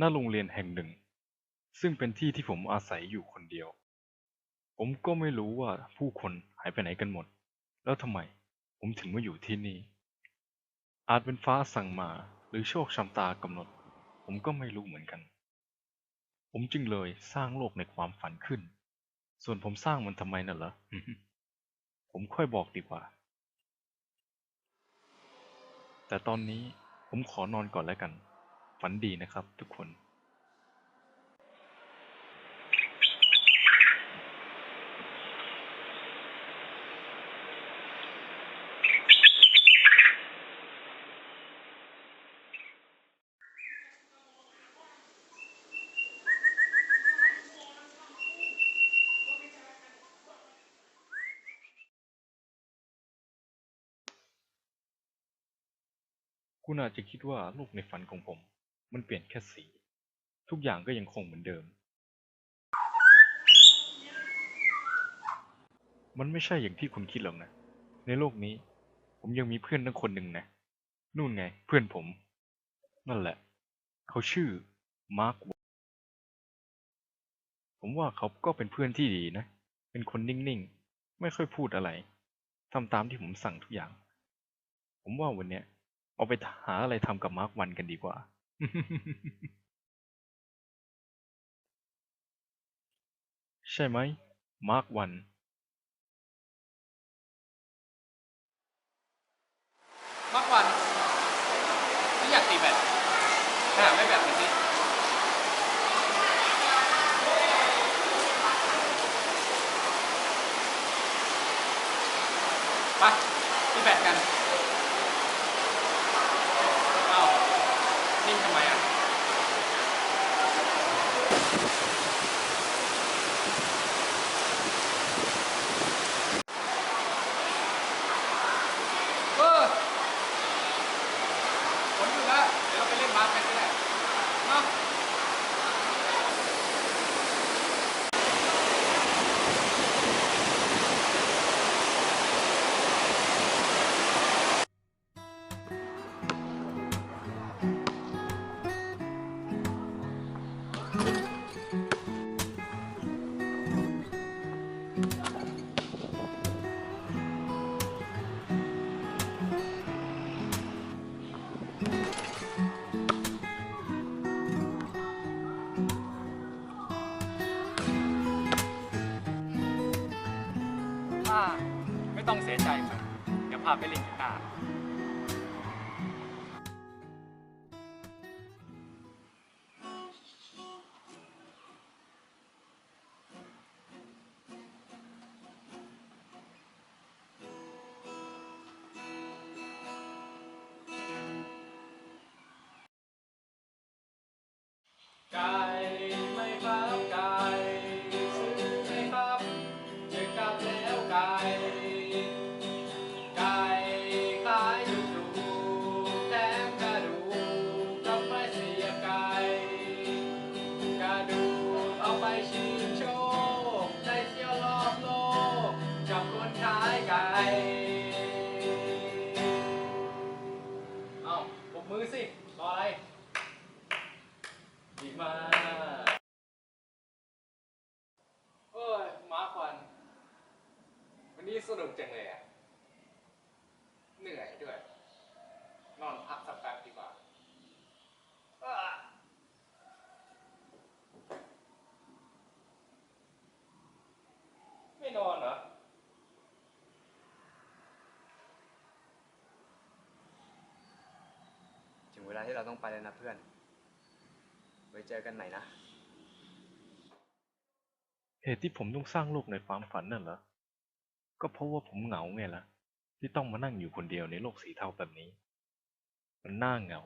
ณโรงเรียนแห่งหนึ่ง ซึ่งเป็นที่ที่ผมอาศัยอยู่คนเดียว ผมก็ไม่รู้ว่าผู้คนหายไปไหนกันหมด แล้วทำไมผมถึงมาอยู่ที่นี่ อาจเป็นฟ้าสั่งมาหรือโชคชะตากำหนด ผมก็ไม่รู้เหมือนกัน ผมจึงเลยสร้างโลกในความฝันขึ้น ส่วนผมสร้างมันทำไมน่ะเหรอผมค่อยบอกดีกว่า แต่ตอนนี้ผมขอนอนก่อนแล้วกัน ฝันดีนะครับทุกคนคุณอาจจะคิดว่าโลกในฝันของผม มันเปลี่ยนแค่สี ทุกอย่างก็ยังคงเหมือนเดิม มันไม่ใช่อย่างที่คุณคิดหรอกนะ ในโลกนี้ ผมยังมีเพื่อนตั้งคนหนึ่งนะ นู่นไง เพื่อนผม นั่นแหละ เขาชื่อมาร์คผมว่าเขาก็เป็นเพื่อนที่ดีนะ เป็นคนนิ่งๆ ไม่ค่อยพูดอะไรทำตามที่ผมสั่งทุกอย่าง ผมว่าวันเนี้ยเอาไปหาอะไรทำกับมาร์ควันกันดีกว่า ใช่ไหม มาร์ควัน มากกวันไม่อยากตีแบตหาไม่แบบนี้สิไปตีแบตกัน ไม่ต้องเสียใจไปเดี๋ยวพาไปเล่นกีตาร์ ที่เราต้องไปแล้วนะเพื่อน ไว้เจอกันใหม่นะ เหตุที่ผมต้องสร้างโลกในความฝันนั่นเหรอ ก็เพราะว่าผมเหงาไงล่ะ ที่ต้องมานั่งอยู่คนเดียวในโลกสีเทาแบบนี้ มันน่าเหงา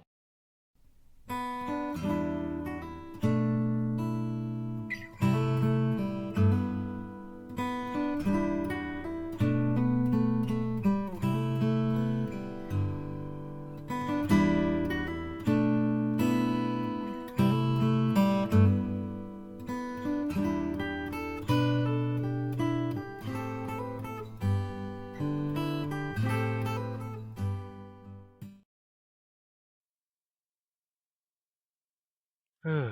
เออ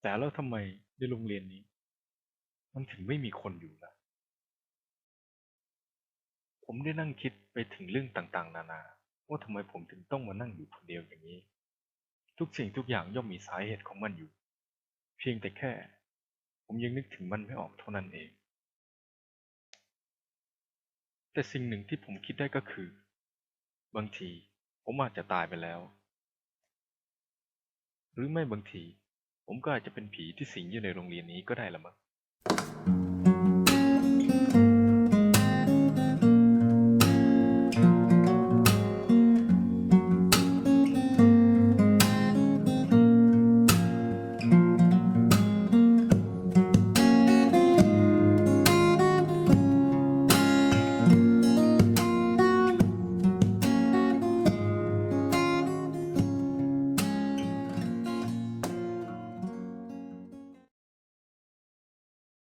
แต่แล้วทำไมในโรงเรียนนี้ มันถึงไม่มีคนอยู่ล่ะ ผมได้นั่งคิดไปถึงเรื่องต่างๆ นานา ว่าทำไมผมถึงต้องมานั่งอยู่คนเดียวอย่างนี้ ทุกสิ่งทุกอย่างย่อมมีสาเหตุของมันอยู่ เพียงแต่แค่ ผมยังนึกถึงมันไม่ออกเท่านั้นเอง แต่สิ่งหนึ่งที่ผมคิดได้ก็คือ บางทีผมอาจจะตายไปแล้ว หรือไม่บางที ผมก็อาจจะเป็นผีที่สิงอยู่ในโรงเรียนนี้ก็ได้ละมั้ง